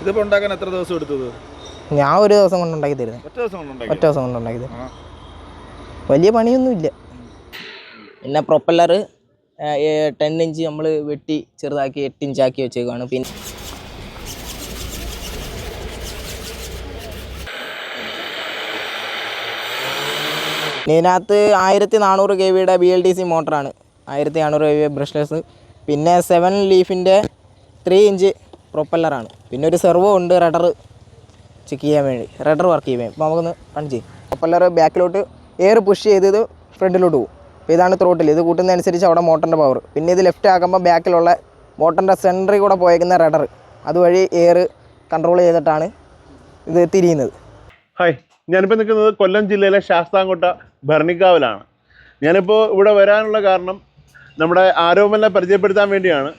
ഇതിപ്പോ ഉണ്ടാക്കാൻ എത്ര ദിവസം എടുത്തത്? ഞാൻ ഒരു ദിവസം കൊണ്ട് ഉണ്ടാക്കി തരുന്നത് ഒറ്റ ദിവസം കൊണ്ട് ഉണ്ടാക്കി ഒറ്റ ദിവസം കൊണ്ട് ഉണ്ടാക്കി തരും വലിയ പണിയൊന്നുമില്ല പിന്നെ പ്രൊപ്പല്ലർ ടെൻ ഇഞ്ച് നമ്മൾ വെട്ടി ചെറുതാക്കി എട്ട് ഇഞ്ചാക്കി വെച്ചേക്കാണ് പിന്നെ ഇതിനകത്ത് ആയിരത്തി നാനൂറ് കെ വിയുടെ ബി എൽ ഡി സി മോട്ടറാണ്. ആയിരത്തി നാനൂറ് കെ വി ബ്രഷ്ലെസ്. പിന്നെ സെവൻ ലീഫിന്റെ ത്രീ ഇഞ്ച് പ്രൊപ്പല്ലറാണ് പിന്നെ ഒരു സെർവോ ഉണ്ട് റഡർ ചെക്ക് ചെയ്യാൻ വേണ്ടി. റഡർ വർക്ക് ചെയ്യാൻ അപ്പോൾ നമുക്കൊന്ന് റൺ ചെയ്യും. പ്രൊപ്പല്ലർ ബാക്കിലോട്ട് എയർ പുഷ് ചെയ്ത് ഇത് ഫ്രണ്ടിലോട്ട് പോകും. അപ്പോൾ ഇതാണ് ത്രോട്ടിൽ ഇത് കൂട്ടുന്നതനുസരിച്ച് അവിടെ മോട്ടറിന്റെ പവർ പിന്നെ ഇത് ലെഫ്റ്റ് ആക്കുമ്പോൾ ബാക്കിലുള്ള മോട്ടറിന്റെ സെന്ററിൽ കൂടെ പോയേക്കുന്ന റഡർ അതുവഴി എയർ കൺട്രോൾ ചെയ്തിട്ടാണ് ഇത് തിരിയുന്നത്. ഹായ് ഞാനിപ്പോൾ നിൽക്കുന്നത് കൊല്ലം ജില്ലയിലെ ശാസ്താംകോട്ട ഭരണിക്കാവിലാണ്. ഞാനിപ്പോൾ ഇവിടെ വരാനുള്ള കാരണം നമ്മുടെ ആരോപണനെ പരിചയപ്പെടുത്താൻ വേണ്ടിയാണ്.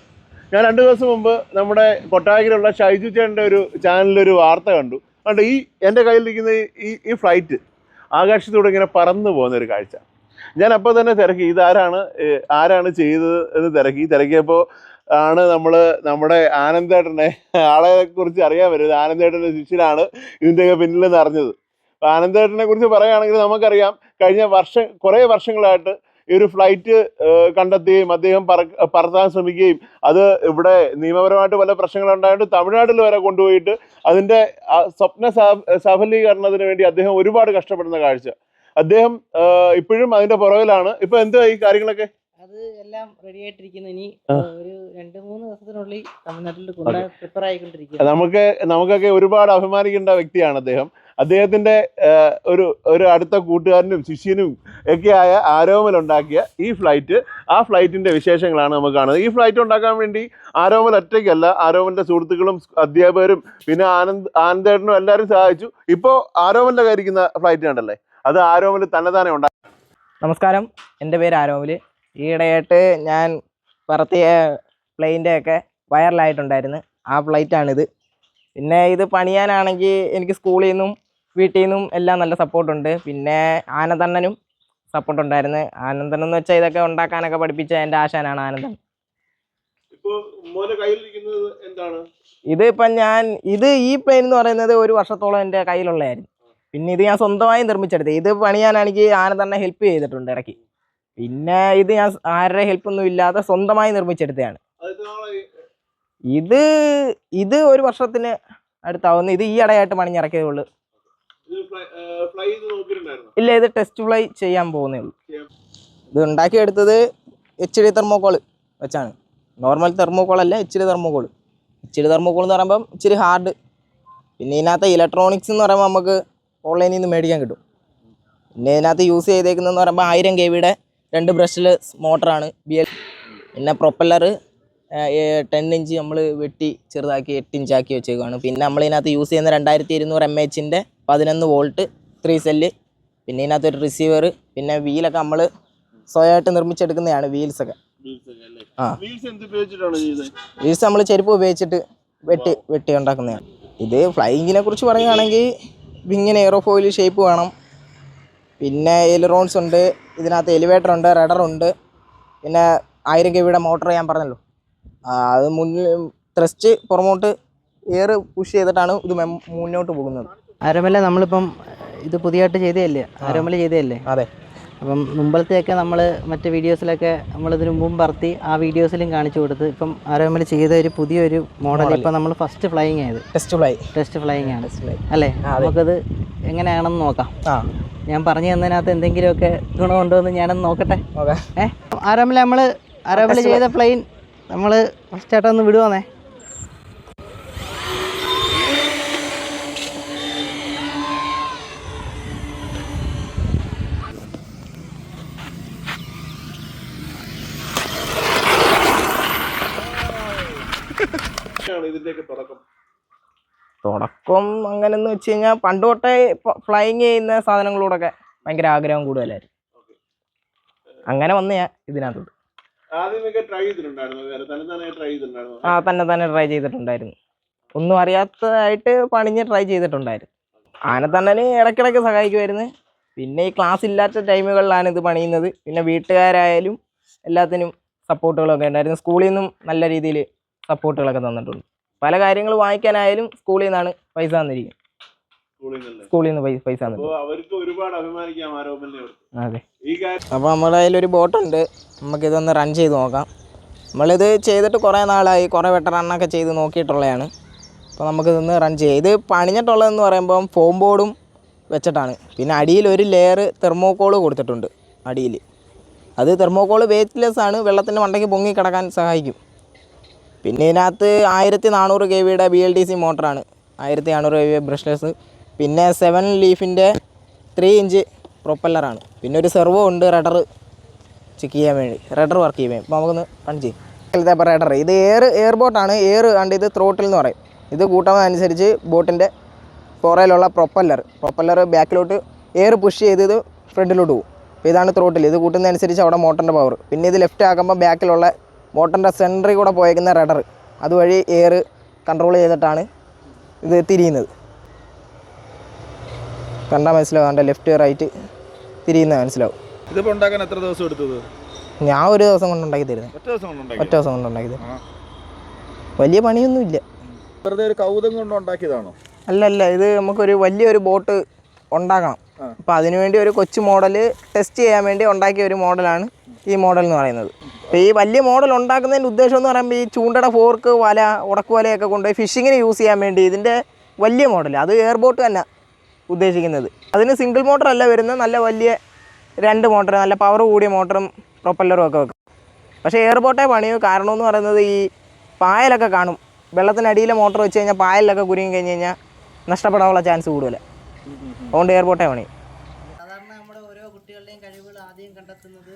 ഞാൻ രണ്ട് ദിവസം മുമ്പ് നമ്മുടെ കൊട്ടായകരുള്ള ഷൈജു ചേട്ടന്റെ ഒരു ചാനലിലൊരു വാർത്ത കണ്ടു. അതുകൊണ്ട് ഈ എന്റെ കയ്യിലിരിക്കുന്ന ഈ- ഈ ഫ്ലൈറ്റ് ആകാശത്തൂടെ ഇങ്ങനെ പറന്നു പോകുന്ന ഒരു കാഴ്ച. ഞാൻ അപ്പോൾ തന്നെ തിരക്കി ഇതാരാണ് ആരാണ് ചെയ്തത് എന്ന് തിരക്കി. തിരക്കിയപ്പോൾ ആണ് നമ്മൾ നമ്മുടെ ആനന്ദേട്ടനെ ആളെ കുറിച്ച് അറിയാൻ പറ്റുന്നത് ആനന്ദേട്ടന്റെ ശിഷ്യനാണ് ഇതിന്റെയൊക്കെ പിന്നിൽ അപ്പോൾ ആനന്ദേട്ടനെ കുറിച്ച് പറയുകയാണെങ്കിൽ നമുക്കറിയാം കഴിഞ്ഞ വർഷം കുറേ വർഷങ്ങളായിട്ട് ഈ ഒരു ഫ്ലൈറ്റ് കണ്ടെത്തുകയും അദ്ദേഹം പറ- പറത്താൻ ശ്രമിക്കുകയും അത് ഇവിടെ നിയമപരമായിട്ട് പല പ്രശ്നങ്ങളുണ്ടായിട്ട് തമിഴ്നാട്ടിൽ വരെ കൊണ്ടുപോയിട്ട് അതിന്റെ സ്വപ്ന സാ- സഫലീകരണത്തിന് വേണ്ടി അദ്ദേഹം ഒരുപാട് കഷ്ടപ്പെടുന്ന കാഴ്ച. അദ്ദേഹം ഇപ്പോഴും അതിന്റെ പുറകിലാണ്. ഇപ്പൊ എന്താ ഈ കാര്യങ്ങളൊക്കെ? അത് എല്ലാം റെഡി ആയിട്ടിരിക്കുന്നു. ഇനി ഒരു രണ്ട് മൂന്ന് ദിവസത്തിനുള്ളിൽ തമിഴ്നാട്ടിൽ പ്രിപ്പയർ ആയിക്കൊണ്ടിരിക്കുക നമുക്ക് നമുക്കൊക്കെ ഒരുപാട് അഭിമാനിക്കേണ്ട വ്യക്തിയാണ് അദ്ദേഹം. അദ്ദേഹത്തിന്റെ ആ, ഒരു ഒരു അടുത്ത കൂട്ടുകാരനും ശിഷ്യനും ഒക്കെയായ ആരോമൽ ഉണ്ടാക്കിയ ഈ ഫ്ലൈറ്റ്. ആ ഫ്ലൈറ്റിന്റെ വിശേഷങ്ങളാണ് നമുക്ക് കാണുന്നത്. ഈ ഫ്ലൈറ്റ് ഉണ്ടാക്കാൻ വേണ്ടി ആരോമൽ ഒറ്റയ്ക്കല്ല ആരോമലിന്റെ സുഹൃത്തുക്കളും അധ്യാപകരും പിന്നെ ആനന്ദ് ആനന്ദേട്ടനും എല്ലാവരും സഹായിച്ചു. ഇപ്പോൾ ആരോമലിന്റെ കയറിക്കുന്ന ഫ്ലൈറ്റ് കണ്ടല്ലേ? അത് ആരോമൽ തന്നെ തന്നെ ഉണ്ടാക്കി. നമസ്കാരം. എന്റെ പേര് ആരോമൽ ഈയിടെയായിട്ട് ഞാൻ പറത്തിയ പ്ലെയിന്റെ ഒക്കെ വൈറലായിട്ടുണ്ടായിരുന്നു ആ ഫ്ലൈറ്റാണിത് പിന്നെ ഇത് പണിയാനാണെങ്കിൽ എനിക്ക് സ്കൂളിൽ നിന്നും വീട്ടിൽ നിന്നും എല്ലാം നല്ല സപ്പോർട്ടുണ്ട്. പിന്നെ ആനന്ദണ്ണനും സപ്പോർട്ട് ഉണ്ടായിരുന്നു ആനന്ദൻ എന്ന് വെച്ചാൽ ഇതൊക്കെ ഉണ്ടാക്കാനൊക്കെ പഠിപ്പിച്ച എന്റെ ആശാനാണ് ആനന്ദൻ. ഇത് ഇപ്പം ഞാൻ ഇത് ഈ പെയിൻ എന്ന് പറയുന്നത് ഒരു വർഷത്തോളം എന്റെ കയ്യിലുള്ളതായിരുന്നു. പിന്നെ ഇത് ഞാൻ സ്വന്തമായി നിർമ്മിച്ചെടുത്തത്. ഇത് പണിയാനാണെങ്കിൽ ആനന്ദണ്ണെ ഹെൽപ്പ് ചെയ്തിട്ടുണ്ട് ഇടയ്ക്ക്. പിന്നെ ഇത് ഞാൻ ആരുടെ ഹെൽപ്പൊന്നും ഇല്ലാതെ സ്വന്തമായി നിർമ്മിച്ചെടുത്തതാണ്. ഇത് ഇത് ഒരു വർഷത്തിന് അടുത്താവുന്നു. ഇത് ഈ ഇടയായിട്ട് പണിഞ്ഞിറക്കിയതേ ഇല്ല ഇത് ടെസ്റ്റ് ഫ്ലൈ ചെയ്യാൻ പോകുന്നേ ഉള്ളൂ. ഇത് ഉണ്ടാക്കിയെടുത്തത് എച്ച് ഡി തെർമോക്കോൾ വെച്ചാണ്. നോർമൽ തെർമോക്കോൾ അല്ല H D thermocol H D thermocol എന്ന് പറയുമ്പം ഇച്ചിരി ഹാർഡ് പിന്നെ ഇതിനകത്ത് ഇലക്ട്രോണിക്സ് എന്ന് പറയുമ്പോൾ നമുക്ക് ഓൺലൈനിൽ നിന്ന് മേടിക്കാൻ കിട്ടും. പിന്നെ ഇതിനകത്ത് യൂസ് ചെയ്തേക്കുന്നതെന്ന് പറയുമ്പോൾ ആയിരം കെ വിയുടെ രണ്ട് ബ്രഷിൽ മോട്ടറാണ് ബി എൽ പിന്നെ പ്രൊപ്പല്ലർ ടെൻ ഇഞ്ച് നമ്മൾ വെട്ടി ചെറുതാക്കി എട്ട് ഇഞ്ചാക്കി വെച്ചേക്കുവാണ്. പിന്നെ നമ്മൾ ഇതിനകത്ത് യൂസ് ചെയ്യുന്ന രണ്ടായിരത്തി ഇരുന്നൂറ് എം എച്ചിന്റെ പതിനൊന്ന് വോൾട്ട് ത്രീ സെല്ല് പിന്നെ ഇതിനകത്തൊരു റിസീവർ പിന്നെ വീലൊക്കെ നമ്മൾ സ്വയമായിട്ട് നിർമ്മിച്ചെടുക്കുന്നതാണ് വീൽസൊക്കെ? ആ. വീൽസ് നമ്മൾ ചെരുപ്പ് ഉപയോഗിച്ചിട്ട് വെട്ടി വെട്ടി ഉണ്ടാക്കുന്നതാണ്. ഇത് ഫ്ലൈയിങ്ങിനെ കുറിച്ച് പറയുകയാണെങ്കിൽ ഇങ്ങനെ എയറോഫോയിൽ ഷേപ്പ് വേണം. പിന്നെ എലിറോൺസ് ഉണ്ട് ഇതിനകത്ത് എലിവേറ്റർ ഉണ്ട് റഡർ ഉണ്ട്. പിന്നെ ആയിരം കെ വിയുടെ മോട്ടർ ഞാൻ പറഞ്ഞല്ലോ. അത് മുന്നിൽ ത്രസ്റ്റ് പുറമോട്ട് എയർ പുഷ് ചെയ്തിട്ടാണ് ഇത് മുന്നോട്ട് പോകുന്നത്. ആരോമല നമ്മളിപ്പം ഇത് പുതിയതായിട്ട് ചെയ്തതല്ലേ? അരമല ചെയ്തതല്ലേ? അതെ. അപ്പം മുമ്പത്തെയൊക്കെ നമ്മൾ മറ്റു വീഡിയോസിലൊക്കെ നമ്മൾ ഇതിനു മുമ്പും പറത്തി ആ വീഡിയോസിലും കാണിച്ചു കൊടുത്ത് ഇപ്പം ആരോമൽ ചെയ്ത ഒരു പുതിയൊരു മോഡൽ ഇപ്പം നമ്മൾ ഫസ്റ്റ് ഫ്ലൈയിങ് ആയത്. ടെസ്റ്റ് ഫ്ലൈ ടെസ്റ്റ് ഫ്ലൈയിങ് ആണ്. അല്ലേ? നമുക്കത് എങ്ങനെയാണെന്ന് നോക്കാം. ഞാൻ പറഞ്ഞു തന്നതിനകത്ത് എന്തെങ്കിലുമൊക്കെ ഗുണമുണ്ടോ എന്ന് ഞാനൊന്ന് നോക്കട്ടെ? ഏഹ് ഏ? ആരോമല നമ്മൾ ആരോമൽ ചെയ്ത പ്ലെയിൻ നമ്മൾ ഫസ്റ്റ് ആയിട്ടൊന്ന് വിടുവാന്നേ ആണ് ഇതിന്റെയൊക്കെ തുടക്കം തുടക്കം അങ്ങനെന്ന് വെച്ച് കഴിഞ്ഞാൽ പണ്ട് തൊട്ടേ ഫ്ലൈങ് ചെയ്യുന്ന സാധനങ്ങളോടൊക്കെ ഭയങ്കര ആഗ്രഹം കൂടുതലായിരുന്നു. അങ്ങനെ വന്ന ഞാൻ ഇതിനകത്തോട്ട്. ആ തന്നെ തന്നെ ട്രൈ ചെയ്തിട്ടുണ്ടായിരുന്നു. ഒന്നും അറിയാത്തതായിട്ട് പണിഞ്ഞ് ട്രൈ ചെയ്തിട്ടുണ്ടായിരുന്നു. തന്നെ ഇടയ്ക്കിടയ്ക്ക് സഹായിക്കുമായിരുന്നു പിന്നെ ഈ ക്ലാസ് ഇല്ലാത്ത ടൈമുകളിലാണ് ഇത് പണിയുന്നത്. പിന്നെ വീട്ടുകാരായാലും എല്ലാത്തിനും സപ്പോർട്ടുകളൊക്കെ ഉണ്ടായിരുന്നു. സ്കൂളിൽ നിന്നും നല്ല രീതിയിൽ സപ്പോർട്ടുകളൊക്കെ തന്നിട്ടുണ്ട്. പല കാര്യങ്ങൾ വാങ്ങിക്കാനായാലും സ്കൂളിൽ നിന്നാണ് പൈസ തന്നിരിക്കും സ്കൂളിൽ നിന്ന് പൈസ അവർക്ക് ഒരുപാട് അഭിമാനിക്കാം അതെ. അപ്പോൾ നമ്മുടെ ഉണ്ട്. ബോട്ടുണ്ട് നമുക്കിതൊന്ന് റൺ ചെയ്ത് നോക്കാം. നമ്മളിത് ചെയ്തിട്ട് കുറേ നാളായി. കുറേ വെട്ട റണ്ണൊക്കെ ചെയ്ത് നോക്കിയിട്ടുള്ളതാണ്. അപ്പോൾ നമുക്കിതൊന്ന് റൺ ചെയ്യാം. ഇത് പണിഞ്ഞിട്ടുള്ളതെന്ന് പറയുമ്പം ഫോം ബോർഡും വെച്ചിട്ടാണ്. പിന്നെ അടിയിൽ ഒരു ലെയർ തെർമോക്കോൾ കൊടുത്തിട്ടുണ്ട് അടിയിൽ. അത് തെർമോക്കോൾ വെയ്റ്റ്ലെസ് ആണ്. വെള്ളത്തിന്റെ മണ്ടയ്ക്ക് പൊങ്ങി കിടക്കാൻ സഹായിക്കും. പിന്നെ ഇതിനകത്ത് ആയിരത്തി നാനൂറ് കെ വിയുടെ ബി എൽ ഡി സി മോട്ടറാണ്. ആയിരത്തി നാനൂറ് കെ വി ബ്രഷ്ലെസ്. പിന്നെ സെവൻ ലീഫിന്റെ ത്രീ ഇഞ്ച് പ്രൊപ്പല്ലറാണ് പിന്നെ ഒരു സെർവോ ഉണ്ട് റഡർ ചെക്ക് ചെയ്യാൻ വേണ്ടി. റഡർ വർക്ക് ചെയ്യാൻ വേണ്ടി. അപ്പോൾ നമുക്കൊന്ന് റൺ ചെയ്യും. ഇതിലത്തെ റഡർ ഇത് എയർ എയർ ബോട്ടാണ് എയർ കണ്ട് ഇത് ത്രോട്ടിൽ എന്ന് പറയും. ഇത് കൂട്ടുന്നതനുസരിച്ച് ബോട്ടിന്റെ പുറയിലുള്ള പ്രൊപ്പല്ലർ പ്രൊപ്പല്ലർ ബാക്കിലോട്ട് എയർ പുഷ് ചെയ്ത് ഇത് ഫ്രണ്ടിലോട്ട് പോകും. അപ്പോൾ ഇതാണ് ത്രോട്ടിൽ ഇത് കൂട്ടുന്നതനുസരിച്ച് അവിടെ മോട്ടറിന്റെ പവർ പിന്നെ ഇത് ലെഫ്റ്റ് ആക്കുമ്പോൾ ബാക്കിലുള്ള മോട്ടറിന്റെ സെന്ററിൽ കൂടെ പോയേക്കുന്ന റഡർ അതുവഴി എയർ കൺട്രോൾ ചെയ്തിട്ടാണ് ഇത് തിരിയുന്നത്. കണ്ടാൽ മനസ്സിലാവും എന്റെ ലെഫ്റ്റ് റൈറ്റ് തിരിയുന്നത് മനസ്സിലാവും. ഇതിപ്പോൾ ഉണ്ടാക്കാൻ എത്ര ദിവസം എടുത്തത്? ഞാൻ ഒരു ദിവസം കൊണ്ട് ഉണ്ടാക്കി തരുന്നത് ഒറ്റ ദിവസം കൊണ്ട് ഉണ്ടാക്കി തരുന്നത് വലിയ പണിയൊന്നുമില്ല വെറുതെ ഒരു കൗതുകം കൊണ്ട് ഉണ്ടാക്കിയതാണോ? അല്ല അല്ല ഇത് നമുക്കൊരു വലിയൊരു ബോട്ട് ഉണ്ടാക്കണം. അപ്പോൾ അതിനുവേണ്ടി ഒരു കൊച്ചു മോഡൽ ടെസ്റ്റ് ചെയ്യാൻ വേണ്ടി ഉണ്ടാക്കിയ ഒരു മോഡലാണ് ഈ മോഡൽ എന്ന് പറയുന്നത്. അപ്പോൾ ഈ വലിയ മോഡൽ ഉണ്ടാക്കുന്നതിന്റെ ഉദ്ദേശം എന്ന് പറയുമ്പോൾ ഈ ചൂണ്ടയുടെ ഫോർക്ക് വല ഉടക്ക് വലയൊക്കെ കൊണ്ടുപോയി ഫിഷിങ്ങിന് യൂസ് ചെയ്യാൻ വേണ്ടി ഇതിന്റെ വലിയ മോഡൽ അത് എയർ ബോട്ട് തന്നെ ഉദ്ദേശിക്കുന്നത്. അതിന് സിംഗിൾ മോട്ടർ അല്ല വരുന്നത് നല്ല വലിയ രണ്ട് മോട്ടർ നല്ല പവർ കൂടിയ മോട്ടറും പ്രൊപ്പല്ലറും ഒക്കെ വെക്കും. പക്ഷേ എയർ ബോട്ടേ പണിയൂ കാരണം എന്ന് പറയുന്നത് ഈ പായലൊക്കെ കാണും. വെള്ളത്തിനടിയിലെ മോട്ടർ വെച്ച് കഴിഞ്ഞാൽ പായലിലൊക്കെ കുരുങ്ങി കഴിഞ്ഞ് കഴിഞ്ഞാൽ നഷ്ടപ്പെടാനുള്ള ചാൻസ് കൂടുതൽ അതുകൊണ്ട് എയർ ബോട്ടേ പണി. സാധാരണ നമ്മുടെ ഓരോ കുട്ടികളുടെയും കഴിവുകൾ ആദ്യം കണ്ടെത്തുന്നത്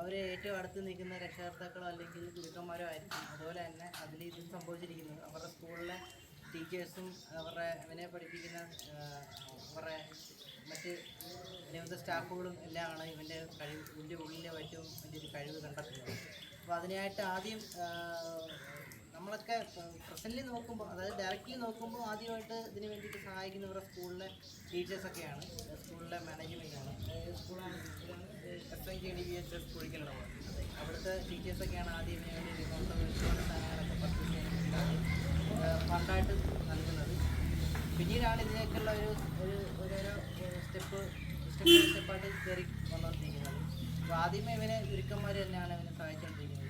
അവർ ഏറ്റവും അടുത്ത് നിൽക്കുന്ന രക്ഷകർത്താക്കളോ അല്ലെങ്കിൽ ഗുരുക്കന്മാരോ ആയിരിക്കും. അതുപോലെ തന്നെ അതിൽ ഇതും സംഭവിച്ചിരിക്കുന്നത്. അവരുടെ സ്കൂളിലെ ടീച്ചേഴ്സും അവരുടെ അവനെ പഠിപ്പിക്കുന്ന അവരുടെ മറ്റ് നിയമിത സ്റ്റാഫുകളും എല്ലാമാണ് ഇവന്റെ കഴിവ് ഇതിന്റെ ഉള്ളിലെ ഏറ്റവും വലിയൊരു കഴിവ് കണ്ടെത്തുന്നത്. അപ്പോൾ അതിനായിട്ട് ആദ്യം നമ്മളൊക്കെ പ്രസന്റ്ലി നോക്കുമ്പോൾ അതായത് ഡയറക്റ്റ്ലി നോക്കുമ്പോൾ ആദ്യമായിട്ട് ഇതിന് വേണ്ടിയിട്ട് സഹായിക്കുന്നവരുടെ സ്കൂളിലെ ടീച്ചേഴ്സൊക്കെയാണ്. സ്കൂളിലെ മാനേജ്മെന്റാണ് സ്കൂളാണ് S N G D B H S Kuzhikkaladavu അവിടുത്തെ ടീച്ചേഴ്സൊക്കെയാണ് ആദ്യം വേണ്ടി ഒരുപാട് സാധനങ്ങളൊക്കെ പർച്ചേസ് ചെയ്യാൻ ഫണ്ടായിട്ട് നൽകുന്നത് പിന്നീടാണ് ഇതിലേക്കുള്ള ഒരു ഒരു ഓരോരോ സ്റ്റെപ്പ് സ്റ്റെപ്പ് സ്റ്റെപ്പായിട്ട് കയറി വന്നുകൊണ്ടിരിക്കുന്നത് അപ്പോൾ ആദ്യമേ ഇവനെ ഗുരുക്കന്മാർ തന്നെയാണ് ഇവനെ സഹായിച്ചുകൊണ്ടിരിക്കുന്നത്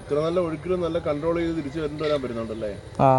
ഇത്ര നല്ല ഒഴുക്കിലും നല്ല കൺട്രോൾ ചെയ്ത് തിരിച്ചു വരേണ്ടി വരാൻ പറ്റുന്നുണ്ടല്ലേ? ആ.